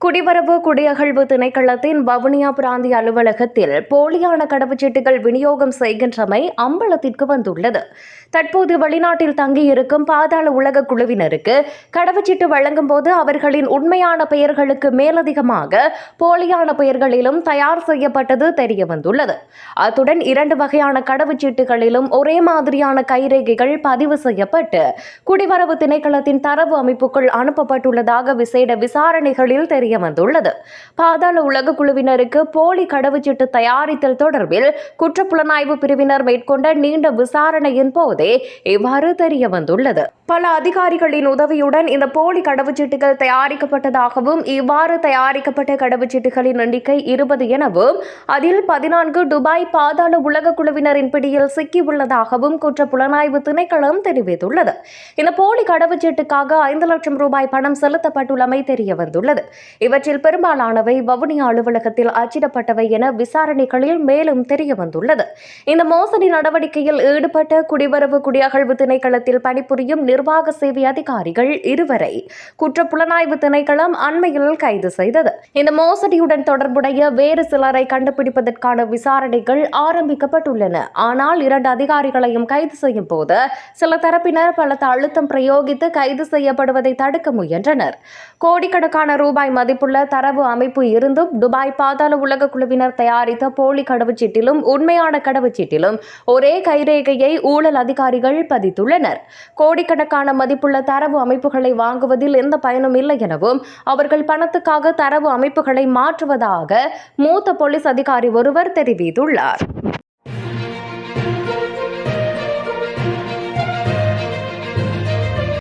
குடிவரவு குடியகழ்வு திணைக்களத்தின் வவுனியா பிராந்திய அலுவலகத்தில் போலியான கடவுச்சீட்டுகள் விநியோகம் செய்கின்றமை அம்பலத்திற்கு வந்துள்ளது. தற்போது வெளிநாட்டில் தங்கியிருக்கும் பாதாள உலக குழுவினருக்கு கடவுச்சீட்டு வழங்கும் போது அவர்களின் உண்மையான பெயர்களுக்கு மேலதிகமாக போலியான பெயர்களிலும் தயார் செய்யப்பட்டது தெரிய வந்துள்ளது அத்துடன் இரண்டு வகையான கடவுச்சீட்டுகளிலும் ஒரே மாதிரியான கைரேகைகள் பதிவு செய்யப்பட்டு குடிவரவு திணைக்களத்தின் தரவு அமைப்புக்குள் அனுப்பப்பட்டுள்ளதாக விசேட விசாரணைகளில் தெரிய வந்துள்ளது. பாதாள உலக குழுவினருக்கு போலி கடவுச்சீட்டு தயாரித்தல் தொடர்பில் குற்றப்புலனாய்வு பிரிவினர் மேற்கொண்ட நீண்ட விசாரணையின் போதே இவ்வாறு தெரிய வந்துள்ளது. பல அதிகாரிகளின் உதவியுடன் இந்த போலி கடவுச்சீட்டுகள் தயாரிக்கப்பட்டதாகவும் இவ்வாறு தயாரிக்கப்பட்ட கடவுச்சீட்டுகளின் எண்ணிக்கை இருபது எனவும் அதில் பதினான்கு துபாய் பாதாள உலக குழுவினரின் பிடியில் சிக்கியுள்ளதாகவும் குற்றப்புலனாய்வு திணைக்களம் தெரிவித்துள்ளது. இந்த போலி கடவுச்சீட்டுக்காக ஐந்து லட்சம் ரூபாய் பணம் செலுத்தப்பட்டுள்ளமை தெரிய வந்துள்ளது. இவற்றில் பெரும்பாலானவை வவுனியா அலுவலகத்தில் அச்சிடப்பட்டவை என விசாரணைகளில் மேலும் தெரிய வந்துள்ளது இந்த மோசடி நடவடிக்கையில் ஈடுபட்ட குடிவரவு குடியகழ்வு திணைக்களத்தில் பணிபுரியும் நிர்வாக சேவை அதிகாரிகள் இருவரை குற்றப்புலனாய்வு திணைக்களம் அண்மையில் கைது செய்தது. இந்த மோசடியுடன் தொடர்புடைய வேறு சிலரை கண்டுபிடிப்பதற்கான விசாரணைகள் ஆரம்பிக்கப்பட்டுள்ளன. ஆனால் இரண்டு அதிகாரிகளையும் கைது செய்யும் போது சில தரப்பினர் பலத்த அழுத்தம் பிரயோகித்து கைது செய்யப்படுவதை தடுக்க முயன்றனர். கோடிக்கணக்கான ரூபாய் மதிப்புள்ள தரவு அமைப்பு இருந்தும் துபாய் பாதாள உலக குழுவினர் தயாரித்த போலி கடவுச்சீட்டிலும் உண்மையான கடவுச்சீட்டிலும் ஒரே கைரேகையை ஊழல் அதிகாரிகள் பதித்துள்ளனர். கோடிக்கணக்கான மதிப்புள்ள தரவு அமைப்புகளை வாங்குவதில் எந்த பயனும் இல்லை எனவும் அவர்கள் பணத்துக்காக தரவு அமைப்புகளை மாற்றுவதாக மூத்த போலீஸ் அதிகாரி ஒருவர் தெரிவித்துள்ளார்.